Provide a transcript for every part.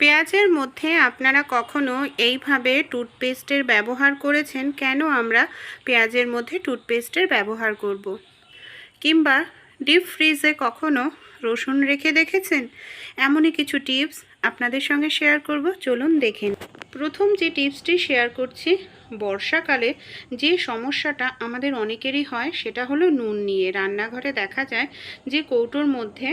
পেঁয়াজের মধ্যে আপনারা কখনো এইভাবে টুথপেস্টের ব্যবহার করেছেন কেন আমরা পেঁয়াজের মধ্যে টুথপেস্টের ব্যবহার করব। কিংবা ডিপ ফ্রিজে কখনো রসুন রেখে দেখেছেন এমনই কিছু টিপস আপনাদের সঙ্গে শেয়ার করব, চলুন দেখেন প্রথম যে টিপসটি শেয়ার করছি, বর্ষাকালে যে সমস্যাটা আমাদের অনেকেরই হয়, সেটা হলো নুন নিয়ে। রান্নাঘরে দেখা যায় যে কৌটোর মধ্যে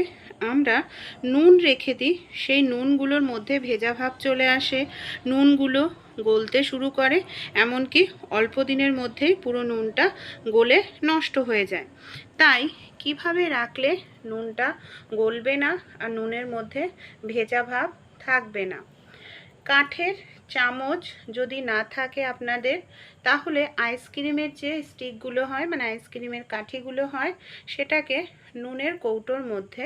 আমরা নুন রেখে দিই, সেই নুনগুলোর মধ্যে ভেজা ভাব চলে আসে, নুনগুলো গলতে শুরু করে, এমনকি অল্প দিনের মধ্যেই পুরো নুনটা গলে নষ্ট হয়ে যায়। তাই কীভাবে রাখলে নুনটা গলবে না আর নুনের মধ্যে ভেজা ভাব থাকবে না। কাঠের চামচ যদি না থাকে আপনাদের, তাহলে আইসক্রিমের যে স্টিকগুলো হয় মানে আইসক্রিমের কাঠিগুলো হয়, সেটাকে নুনের কৌটোর মধ্যে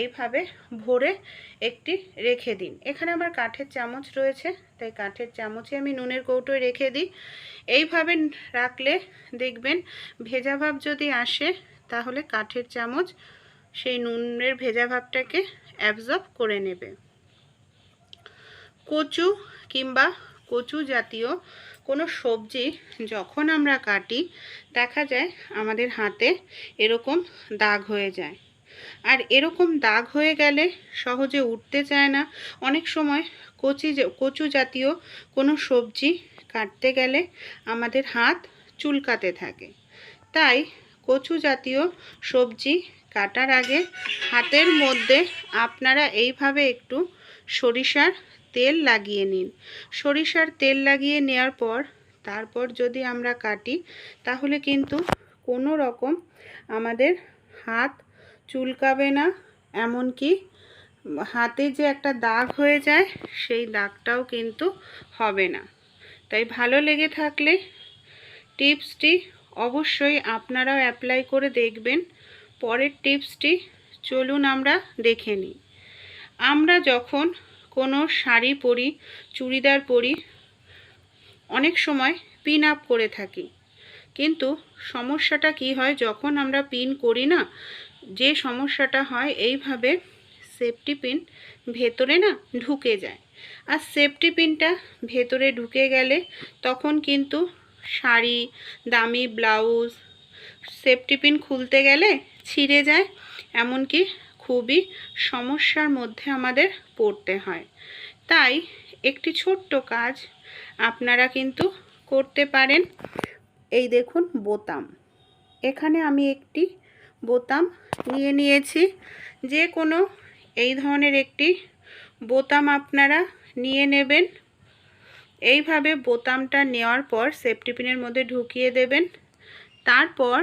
এইভাবে ভরে একটি রেখে দিন। এখানে আমার কাঠের চামচ রয়েছে, তাই কাঠের চামচে আমি নুনের কৌটোয় রেখে দিই। এইভাবে রাখলে দেখবেন ভেজা ভাব যদি আসে, তাহলে কাঠের চামচ সেই নুনের ভেজা ভাবটাকে অ্যাবজর্ব করে নেবে। কচু কিংবা কচু জাতীয় কোনো সবজি যখন আমরা কাটি, দেখা যায় আমাদের হাতে এরকম দাগ হয়ে যায়। আর এরকম দাগ হয়ে গেলে সহজে উঠতে চায় না। অনেক সময় কচি কচু জাতীয় কোনো সবজি কাটতে গেলে আমাদের হাত চুলকাতে থাকে। তাই কচু জাতীয় সবজি কাটার আগে হাতের মধ্যে আপনারা এইভাবে একটু সরিষার তেল লাগিয়ে নিন। সরিষার তেল লাগিয়ে নেওয়ার পর, তারপর যদি আমরা কাটি, তাহলে কিন্তু কোনো রকম আমাদের হাত চুলকাবে না, এমনকি হাতে যে একটা দাগ হয়ে যায়, সেই দাগটাও কিন্তু হবে না। তাই ভালো লেগে থাকলে টিপসটি অবশ্যই আপনারাও অ্যাপ্লাই করে দেখবেন। পরের টিপসটি চলুন আমরা দেখে নিই। আমরা যখন কোনো শাড়ি পরি, চুড়িদার পরি, অনেক সময় পিন আপ করে থাকি। কিন্তু সমস্যাটা কি হয়, যখন আমরা পিন করি না, যে সমস্যাটা হয়, এইভাবে সেফটি পিন ভেতরে না ঢুকে যায়। আর সেফটি পিনটা ভেতরে ঢুকে গেলে তখন কিন্তু শাড়ি, দামি ব্লাউজ সেফটি পিন খুলতে গেলে ছিঁড়ে যায়। এমনকি খুবই সমস্যার মধ্যে আমাদের পড়তে হয়। তাই একটি ছোট্ট কাজ আপনারা কিন্তু করতে পারেন। এই দেখুন বোতাম। এখানে আমি একটি বোতাম নিয়ে নিয়েছি। যে কোনো এই ধরনের একটি বোতাম আপনারা নিয়ে নেবেন। এইভাবে বোতামটা নেওয়ার পর সেফটি পিনের মধ্যে ঢুকিয়ে দেবেন। তারপর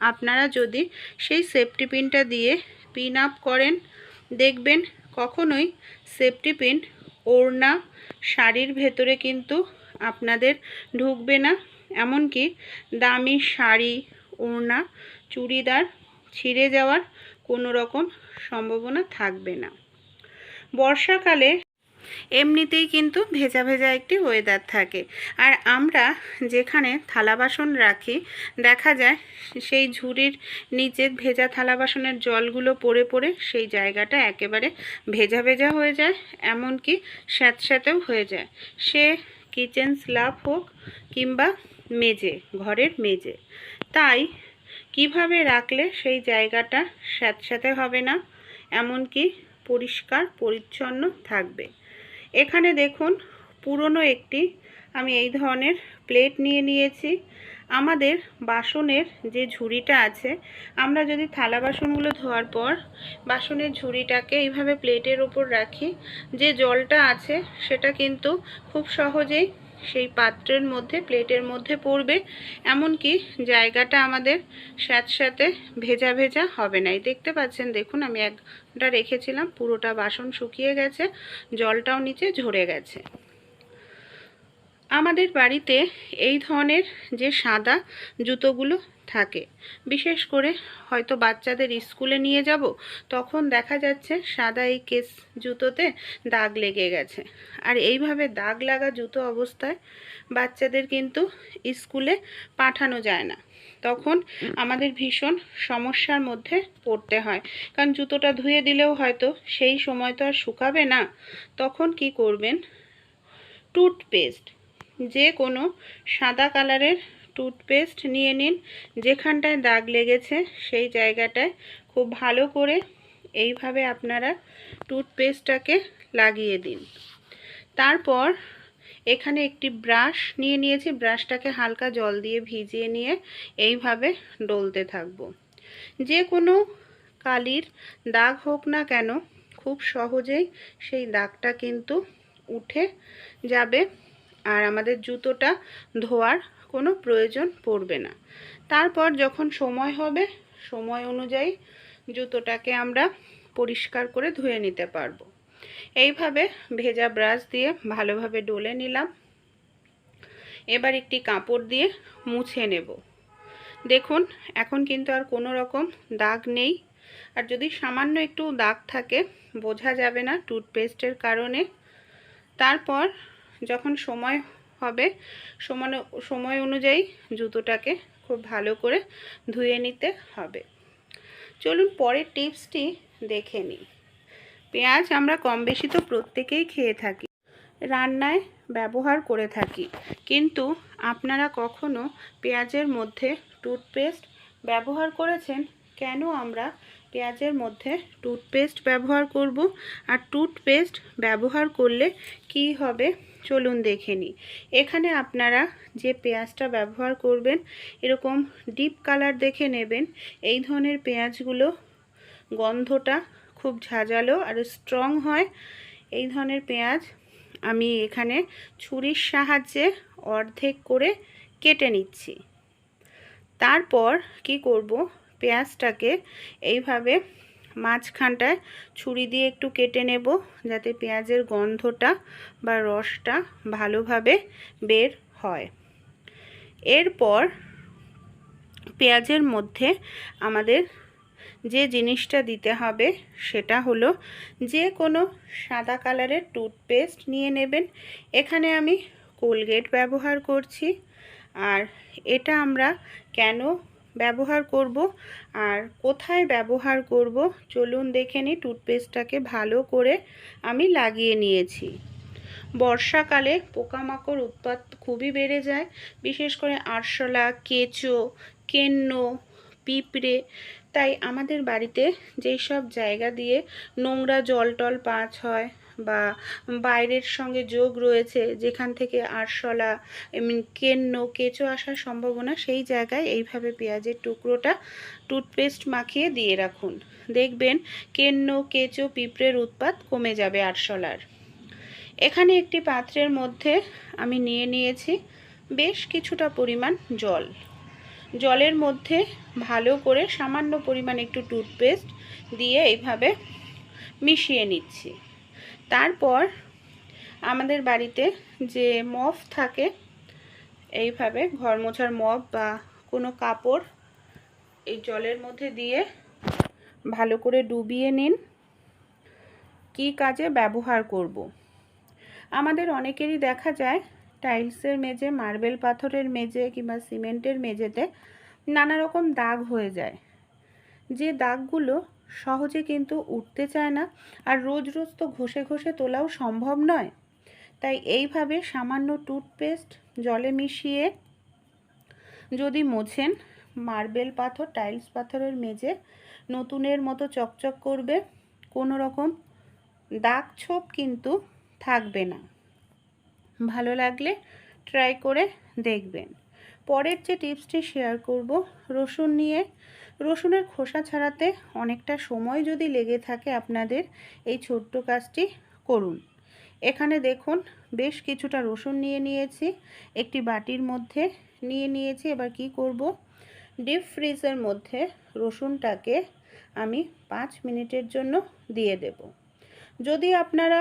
আপনারা যদি সেই সেফটি পিনটা দিয়ে পিন আপ করেন। দেখবেন কখনোই সেফটি পিন ওড়না শাড়ির ভেতরে কিন্তু আপনাদের ঢুকবে না। এমনকি দামি শাড়ি, ওড়না, চুড়িদার ছিঁড়ে যাওয়ার কোনো রকম সম্ভাবনা থাকবে না। বর্ষাকালে এমনিতেই কিন্তু ভেজা ভেজা একটি ওয়েদার থাকে। আর আমরা যেখানে থালা বাসন রাখি, দেখা যায় সেই ঝুড়ির নিচে ভেজা থালা বাসনের জলগুলো পড়ে পড়ে সেই জায়গাটা একেবারে ভেজা ভেজা হয়ে যায়, এমনকি স্যাঁতস্যাঁতেও হয়ে যায়। সে কিচেন স্ল্যাব হোক কিংবা মেজে ঘরের মেজে তাই কীভাবে রাখলে সেই জায়গাটা স্যাঁতস্যাঁতে হবে না? এমনকি পরিষ্কার, পরিচ্ছন্ন থাকবে। এখানে দেখুন, পুরনো একটি, আমি এই ধরনের প্লেট নিয়ে নিয়েছি। আমাদের বাসনের যে ঝুড়িটা আছে, আমরা যদি থালা বাসনগুলো ধোয়ার পর বাসনের ঝুড়িটাকে এইভাবে প্লেটের ওপর রাখি, যে জলটা আছে সেটা কিন্তু খুব সহজেই সেই পাত্রের মধ্যে, প্লেটের মধ্যে পড়বে। এমনকি জায়গাটা আমাদের স্যাঁত স্যাঁতে ভেজা ভেজা হবে না। এই দেখতে পাচ্ছেন, দেখুন, আমি একটা রেখেছিলাম, পুরোটা বাসন শুকিয়ে গেছে, জলটাও নিচে ঝরে গেছে। আমাদের বাড়িতে এই ধরনের যে সাদা জুতোগুলো থাকে, বিশেষ করে হয়তো বাচ্চাদের স্কুলে নিয়ে যাব, তখন দেখা যাচ্ছে সাদা এই কেস জুতোতে দাগ লেগে গেছে। আর এইভাবে দাগ লাগা জুতো অবস্থায় বাচ্চাদের কিন্তু স্কুলে পাঠানো যায় না। তখন আমাদের ভীষণ সমস্যার মধ্যে পড়তে হয়। কারণ জুতোটা ধুয়ে দিলেও হয়তো সেই সময় তো আর শুকাবে না। তখন কি করবেন? টুথপেস্ট। যে কোনো সাদা কালারের টুথপেস্ট নিয়ে নিন। যেখানটায় দাগ লেগেছে সেই জায়গাটায় খুব ভালো করে এইভাবে আপনারা টুথপেস্টটাকে লাগিয়ে দিন। তারপর এখানে একটি ব্রাশ নিয়ে নিয়েছি। ব্রাশটাকে হালকা জল দিয়ে ভিজিয়ে নিয়ে এইভাবে ডলতে থাকব। যে কোনো কালির দাগ হোক না কেন, খুব সহজেই সেই দাগটা কিন্তু উঠে যাবে। আর আমাদের জুতোটা ধোয়ার কোনো প্রয়োজন পড়বে না। তারপর যখন সময় হবে, সময় অনুযায়ী জুতোটাকে আমরা পরিষ্কার করে ধুয়ে নিতে পারব। এইভাবে ভেজা ব্রাশ দিয়ে ভালোভাবে ডলে নিলাম। এবার একটি কাপড় দিয়ে মুছে নেব। দেখুন, এখন কিন্তু আর কোনো রকম দাগ নেই। আর যদি সামান্য একটু দাগ থাকে, বোঝা যাবে না টুথপেস্টের কারণে। তারপর যখন সময় হবে, সময় সময় অনুযায়ী জুতোটাকে খুব ভালো করে ধুয়ে নিতে হবে। চলুন পরের টিপসটি দেখে নিই। পেঁয়াজ আমরা কম বেশি তো প্রত্যেকেই খেয়ে থাকি, রান্নায় ব্যবহার করে থাকি, কিন্তু আপনারা কখনো পেঁয়াজের মধ্যে টুথপেস্ট ব্যবহার করেছেন? কেন আমরা পেঁয়াজের মধ্যে টুথপেস্ট ব্যবহার করব? আর টুথপেস্ট ব্যবহার করলে কি হবে? চলুন দেখে নিই। এখানে আপনারা যে পেঁয়াজটা ব্যবহার করবেন, এরকম ডিপ কালার দেখে নেবেন। এই ধরনের পেঁয়াজগুলো গন্ধটা খুব ঝাঁঝালো আর স্ট্রং হয়। এই ধরনের পেঁয়াজ আমি এখানে ছুরির সাহায্যে অর্ধেক করে কেটে নিচ্ছি। তারপর কি করব? পেঁয়াজটাকে এইভাবে মাঝখানটায় ছুরি দিয়ে একটু কেটে নেব যাতে পেঁয়াজের গন্ধটা বা রসটা ভালোভাবে বের হয়। এরপর পেঁয়াজের মধ্যে আমাদের যে জিনিসটা দিতে হবে সেটা হলো যে কোনো সাদা কালারের টুথপেস্ট নিয়ে নেবেন। এখানে আমি কোলগেট ব্যবহার করছি। আর এটা আমরা কেন ব্যবহার করব। আর কোথায় ব্যবহার করব? চলুন দেখে নিই টুথপেস্টটাকে ভালো করে আমি লাগিয়ে নিয়েছি। বর্ষাকালে পোকামাকড় উৎপাত খুবই বেড়ে যায়, বিশেষ করে আরশোলা, কেঁচো, কেন্ন, পিঁপড়ে। তাই আমাদের বাড়িতে যেই সব জায়গা দিয়ে নোংরা জল টল পাঁচ হয় বাইরের সঙ্গে যোগ রয়েছে, যেখান থেকে আরশলা এমনি কেন্ন, কেঁচো আসার সম্ভাবনা, সেই জায়গায় এইভাবে পেঁয়াজের টুকরোটা টুথপেস্ট মাখিয়ে দিয়ে রাখুন। দেখবেন কেন্ন, কেঁচো পিঁপড়ের উৎপাত কমে যাবে আরশলার। এখানে একটি পাত্রের মধ্যে আমি নিয়ে নিয়েছি বেশ কিছুটা পরিমাণ জল। জলের মধ্যে ভালো করে সামান্য পরিমাণ একটু টুথপেস্ট দিয়ে এইভাবে মিশিয়ে নিচ্ছি। তারপর আমাদের বাড়িতে যে মফ থাকে, এইভাবে ঘর মোছার মফ বা কোনো কাপড় এই জলের মধ্যে দিয়ে ভালো করে ডুবিয়ে নিন কি কাজে ব্যবহার করব। আমাদের অনেকেরই দেখা যায় টাইলসের মেঝে, মার্বেল পাথরের মেঝে কিংবা সিমেন্টের মেঝেতে নানা রকম দাগ হয়ে যায় যে দাগগুলো সহজে কিন্তু উঠতে চায় না আর রোজ রোজ তো ঘষে ঘষে তোলাও সম্ভব নয়। তাই এইভাবে সামান্য টুথপেস্ট জলে মিশিয়ে যদি মোছেন, মার্বেল পাথর, টাইলস পাথরের মেঝে নতুনের মতো চকচক করবে, কোনো রকম দাগ ছোপ কিন্তু থাকবে না। ভালো লাগলে ট্রাই করে দেখবেন। পরের যে টিপসটি শেয়ার করব, রসুন নিয়ে রসুনের খোসা ছাড়াতে অনেকটা সময় যদি লেগে থাকে আপনাদের, এই ছোট্ট কাজটি করুন। এখানে দেখুন, বেশ কিছুটা রসুন নিয়ে নিয়েছি, একটি বাটির মধ্যে নিয়ে নিয়েছি। এবার কি করব? ডিপ ফ্রিজের মধ্যে রসুনটাকে আমি পাঁচ মিনিটের জন্য দিয়ে দেব। যদি আপনারা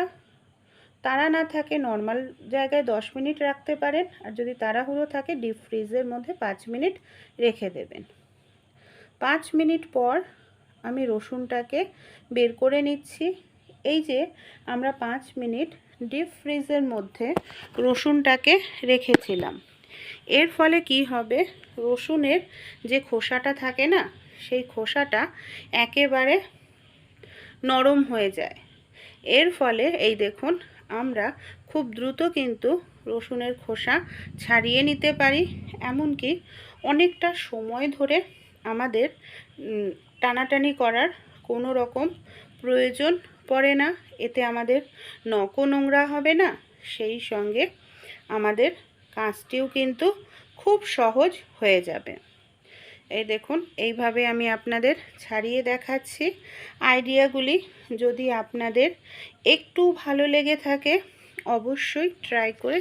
তারা না থাকে, নর্মাল জায়গায় দশ মিনিট রাখতে পারেন, আর যদি তাড়াহুড়ো থাকে, ডিপ ফ্রিজের মধ্যে পাঁচ মিনিট রেখে দেবেন। পাঁচ মিনিট পর আমি রসুনটাকে বের করে নিচ্ছি। এই যে আমরা পাঁচ মিনিট ডিপ ফ্রিজের মধ্যে রসুনটাকে রেখেছিলাম। এর ফলে কি হবে? রসুনের যে খোসাটা থাকে না, সেই খোসাটা একেবারে নরম হয়ে যায়। এর ফলে এই দেখুন, আমরা খুব দ্রুত কিন্তু রসুনের খোসা ছাড়িয়ে নিতে পারি। এমনকি অনেকটা সময় ধরে আমাদের টানাটানি করার কোনো রকম প্রয়োজন পড়ে না। এতে আমাদের নখও নোংরা হবে না। সেই সঙ্গে আমাদের কাজটিও কিন্তু খুব সহজ হয়ে যাবে। এই দেখুন, এইভাবে আমি আপনাদের ছাড়িয়ে দেখাচ্ছি আইডিয়াগুলি। যদি আপনাদের একটু ভালো লেগে থাকে, অবশ্যই ট্রাই করে